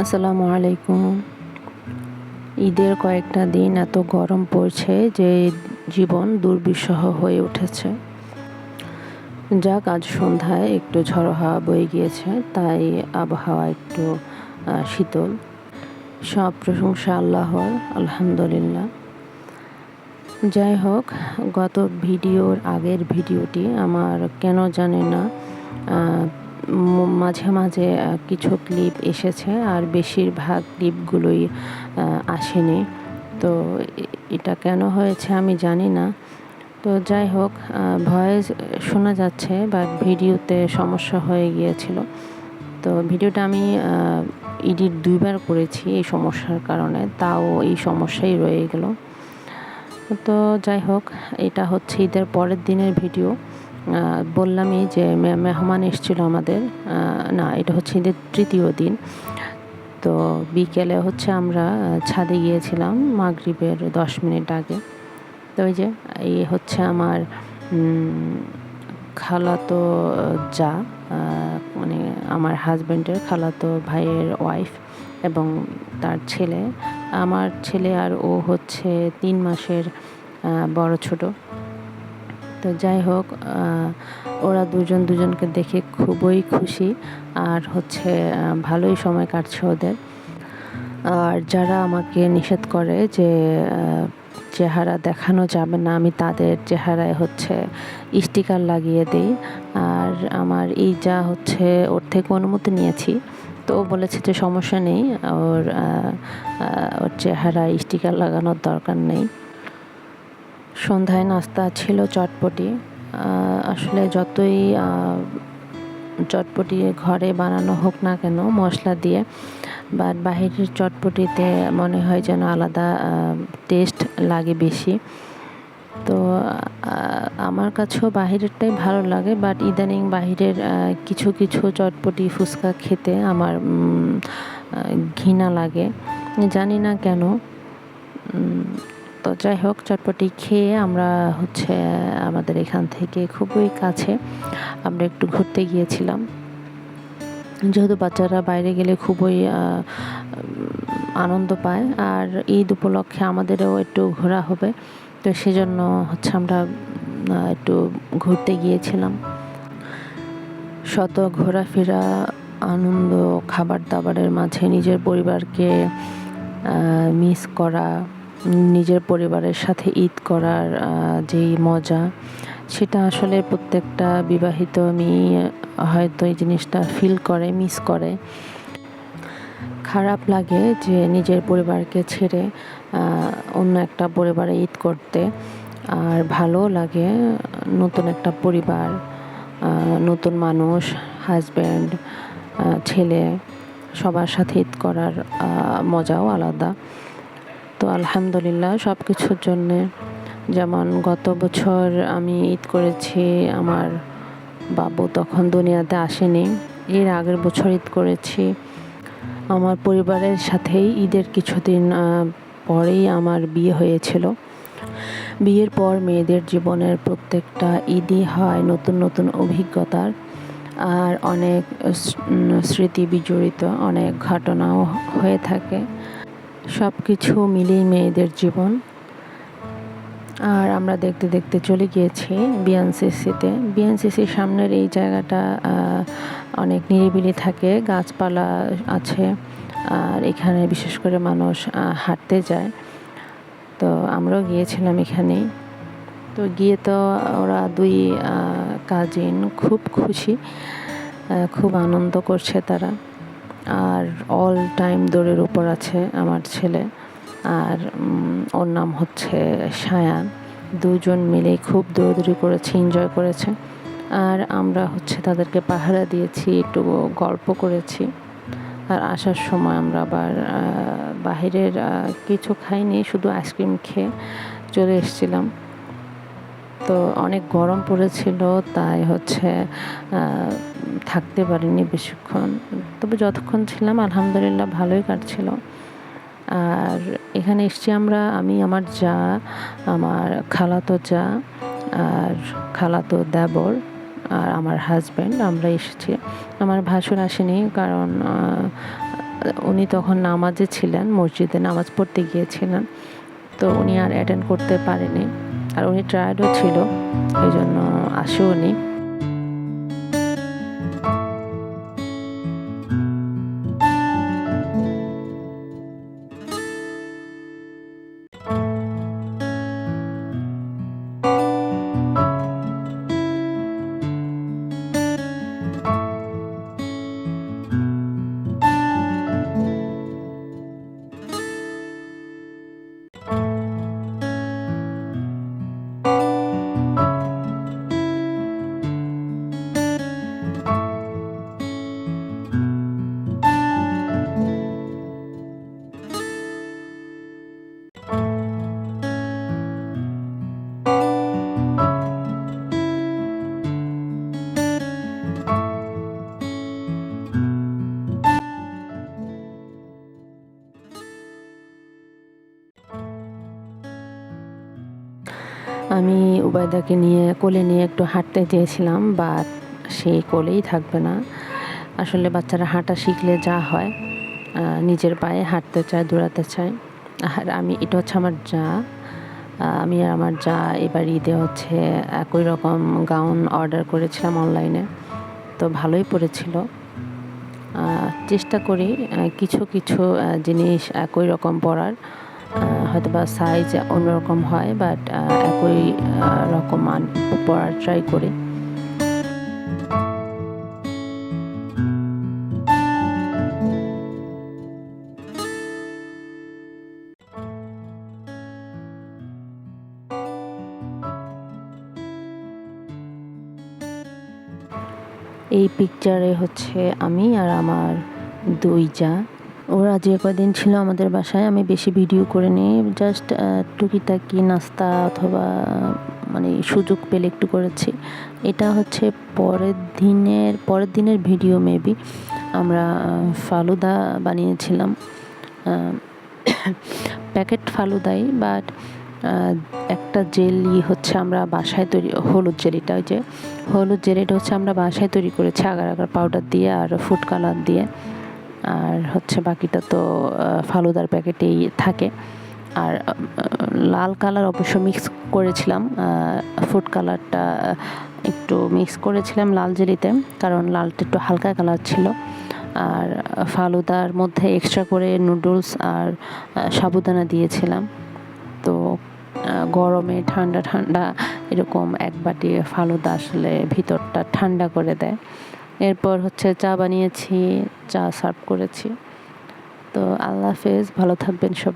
আসসালামু আলাইকুম। ঈদের কয়েকটা দিন এত গরম পড়ছে যে জীবন দুর্বিষহ হয়ে উঠেছে। যাক, আজ সন্ধ্যায় একটু ঝড়ো হাওয়া বয়ে গিয়েছে, তাই আবহাওয়া একটু শীতল। সব প্রশংসা আল্লাহর, আলহামদুলিল্লাহ। যাই হোক, গত ভিডিওর আগের ভিডিওটি আমার কেন জানি না মাঝে মাঝে কিছু ক্লিপ এসেছে আর বেশিরভাগ ক্লিপগুলোই আসেনি। তো এটা কেন হয়েছে আমি জানি না। তো যাই হোক ভয়েস শোনা যাচ্ছে বা ভিডিওতে সমস্যা হয়ে গিয়েছিল। তো ভিডিওটা আমি এডিট দুইবার করেছি এই সমস্যার কারণে, তাও এই সমস্যাই রয়ে গেল। তো যাই হোক, এটা হচ্ছে ঈদের পরের দিনের ভিডিও। বললামই যে মেহমান এসেছিল আমাদের। না, এটা হচ্ছে ঈদের তৃতীয় দিন। তো বিকেলে হচ্ছে আমরা ছাদে গিয়েছিলাম মাগরিবের দশ মিনিট আগে। তো ওই যে, এই হচ্ছে আমার খালাতো যা মানে আমার হাজব্যান্ডের খালাতো ভাইয়ের ওয়াইফ এবং তার ছেলে। আমার ছেলে আর ও হচ্ছে তিন মাসের বড় ছোট। তো যাই হোক ওরা দুজন দুজনকে দেখে খুবই খুশি আর হচ্ছে ভালোই সময় কাটছে ওদের। আর যারা আমাকে নিষেধ করে যে চেহারা দেখানো যাবে না, আমি তাদের চেহারায় হচ্ছে স্টিকার লাগিয়ে দিই। আর আমার এই যা হচ্ছে, ওর থেকে অনুমতি নিয়েছি। তো বলেছে যে সমস্যা নেই, ওর ওর চেহারা স্টিকার লাগানোর দরকার নেই। সন্ধ্যায় নাস্তা ছিল চটপটি। আসলে যতই চটপটি ঘরে বানানো হোক না কেন, মশলা দিয়ে, বাট বাহিরের চটপটিতে মনে হয় যেন আলাদা টেস্ট লাগে বেশি। তো আমার কাছেও বাহিরেরটাই ভালো লাগে বাট ইদানিং বাহিরের কিছু কিছু চটপটি ফুচকা খেতে আমার ঘৃণা লাগে। জানি না কেন। তো যাই হোক, চটপটি খেয়ে আমরা হচ্ছে, আমাদের এখান থেকে খুবই কাছে, আমরা একটু ঘুরতে গিয়েছিলাম। যেহেতু বাচ্চারা বাইরে গেলে খুবই আনন্দ পায়, আর ঈদ উপলক্ষে আমাদেরও একটু ঘোরা হবে। তো সেজন্য হচ্ছে আমরা একটু ঘুরতে গিয়েছিলাম। শত ঘোরাফেরা, আনন্দ খাবার দাবারের মাঝে নিজের পরিবারকে মিস করা, নিজের পরিবারের সাথে ঈদ করার যেই মজা, সেটা আসলে প্রত্যেকটা বিবাহিত মেয়ে হয়তো এই জিনিসটা ফিল করে মিস করে। খারাপ লাগে যে নিজের পরিবারকে ছেড়ে অন্য একটা পরিবারে ঈদ করতে। আর ভালো লাগে নতুন একটা পরিবার নতুন মানুষ হাজব্যান্ড ছেলে, সবার সাথে ঈদ করার মজাও আলাদা। তো আলহামদুলিল্লাহ সব কিছুর জন্যে যেমন গত বছর আমি ঈদ করেছি, আমার বাবু তখন দুনিয়াতে আসেনি। এর আগের বছর ঈদ করেছি। আমার পরিবারের সাথেই ঈদের কিছুদিন পরেই আমার বিয়ে হয়েছিল। বিয়ের পর মেয়েদের জীবনের প্রত্যেকটা ঈদই হয় নতুন নতুন অভিজ্ঞতার। আর অনেক স্মৃতি বিজড়িত, অনেক ঘটনাও হয়ে থাকে। সব কিছু মিলিয়ে মেয়েদের জীবন। আর আমরা দেখতে দেখতে চলে গিয়েছি বিএনসিসিতে। বিএনসিসির সামনের এই জায়গাটা অনেক নিরিবিলি থাকে, গাছপালা আছে, আর এখানে বিশেষ করে মানুষ হাঁটতে যায়। তো আমরাও গিয়েছিলাম এখানেই। তো গিয়ে তো ওরা দুই কাজিন খুব খুশি খুব আনন্দ করছে তারা। আর অল টাইম দৌড়ের উপর আছে আমার ছেলে। আর ওর নাম হচ্ছে সায়ান। দুজন মিলে খুব দৌড়দৌড়ি করেছে এনজয় করেছে। আর আমরা হচ্ছে তাদেরকে পাহারা দিয়েছি, একটু গল্প করেছি। আর আসার সময় আমরা আবার বাহিরের কিছু খাইনি, শুধু আইসক্রিম খেয়ে চলে এসেছিলাম। তো অনেক গরম পড়েছিল, তাই হচ্ছে থাকতে পারিনি বেশিক্ষণ। তবে যতক্ষণ ছিলাম, আলহামদুলিল্লাহ ভালোই কাটছিল। আর এখানে এসছি আমরা, আমি, আমার যা, আমার খালাতো যা, আর খালাতো দেবর, আর আমার হাজব্যান্ড আমরা এসেছি। আমার ভাসুর আসেনি কারণ উনি তখন নামাজে ছিলেন, মসজিদে নামাজ পড়তে গিয়েছিলেন। তো উনি আর অ্যাটেন্ড করতে পারেনি। আর উনি ট্রায়ার্ডও ছিল এই জন্য আসেওনি। আমি উবায়দাকে নিয়ে, কোলে নিয়ে একটু হাঁটতে চেয়েছিলাম বা সে কোলেই থাকবে না। আসলে বাচ্চারা হাঁটা শিখলে যা হয় নিজের পায়ে হাঁটতে চায়, দৌড়াতে চায়। আর আমি, এটা হচ্ছে আমার যা আমি আর আমার যা, এবার ঈদে হচ্ছে একই রকম গাউন অর্ডার করেছিলাম অনলাইনে তো ভালোই পড়েছিল। চেষ্টা করি কিছু কিছু জিনিস একই রকম পরার। হয়তো বা সাইজ অন্যরকম হয় বাট একই রকম আন- পরার ট্রাই করি। এই পিকচারে হচ্ছে আমি আর আমার দুই যা। ওরা যে কদিন ছিল আমাদের বাসায়, আমি বেশি ভিডিও করে নিই। জাস্ট টুকিটাকি নাস্তা অথবা মানে সুযোগ পেলে একটু করেছি। এটা হচ্ছে পরের দিনের পরের দিনের ভিডিও মেবি আমরা ফালুদা বানিয়েছিলাম। প্যাকেট ফালুদাই বাট একটা জেলি হচ্ছে আমরা বাসায় তৈরি, হলুদ জেলিটা ওই যে, হলুদ জেলিটা হচ্ছে আমরা বাসায় তৈরি করেছি, আগার আগার পাউডার দিয়ে আর ফুড কালার দিয়ে। আর হচ্ছে বাকিটা তো ফালুদার প্যাকেটেই থাকে। আর লাল কালার অবশ্য মিক্স করেছিলাম ফুড কালারটা একটু মিক্স করেছিলাম লাল জেলিতে, কারণ লালটা একটু হালকা কালার ছিল। আর ফালুদার মধ্যে এক্সট্রা করে নুডলস আর সাবুদানা দিয়েছিলাম। তো গরমে ঠান্ডা ঠান্ডা এরকম এক বাটি ফালুদা আসলে ভিতরটা ঠান্ডা করে দেয়। এরপর হচ্ছে চা বানিয়েছি চা সার্ভ করেছি। তো আল্লাহ হাফেজ ভালো থাকবেন সব